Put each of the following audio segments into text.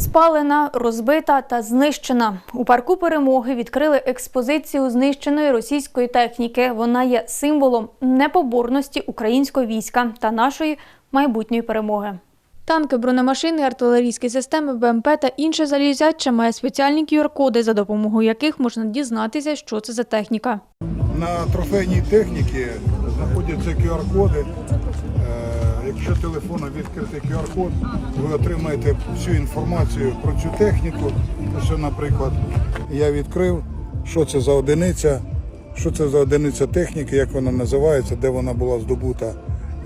Спалена, розбита та знищена. У парку перемоги відкрили експозицію знищеної російської техніки. Вона є символом непоборності українського війська та нашої майбутньої перемоги. Танки, бронемашини, артилерійські системи, БМП та інше залізяче має спеціальні QR-коди, за допомогою яких можна дізнатися, що це за техніка. На трофейній техніці знаходяться QR-коди. Якщо телефоном відкрити QR-код, ви отримаєте всю інформацію про цю техніку. Ось, наприклад, я відкрив, що це за одиниця, що це за одиниця техніки, як вона називається, де вона була здобута,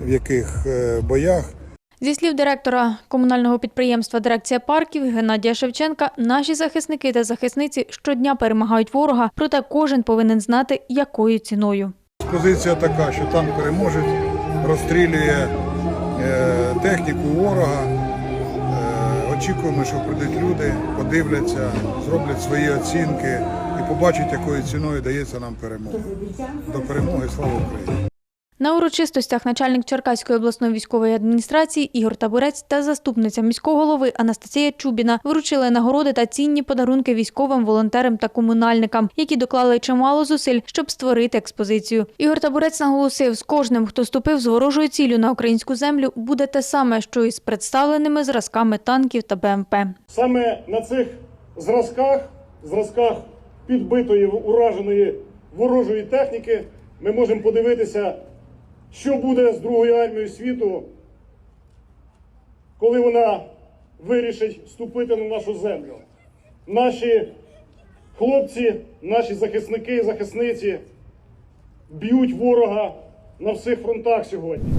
в яких е, боях. Зі слів директора комунального підприємства Дирекція парків Геннадія Шевченка, наші захисники та захисниці щодня перемагають ворога, проте кожен повинен знати, якою ціною. Позиція така, що танк переможець розстрілює техніку ворога. Е, очікуємо, що прийдуть люди, подивляться, зроблять свої оцінки і побачать, якою ціною дається нам перемога. До перемоги слава Україні! На урочистостях начальник Черкаської обласної військової адміністрації Ігор Табурець та заступниця міського голови Анастасія Чубіна вручили нагороди та цінні подарунки військовим, волонтерам та комунальникам, які доклали чимало зусиль, щоб створити експозицію. Ігор Табурець наголосив, з кожним, хто ступив з ворожою ціллю на українську землю, буде те саме, що і з представленими зразками танків та БМП. Саме на цих зразках, зразках підбитої ураженої ворожої техніки, ми можемо подивитися, що буде з Другою армією світу, коли вона вирішить вступити на нашу землю. Наші хлопці, наші захисники і захисниці б'ють ворога на всіх фронтах сьогодні.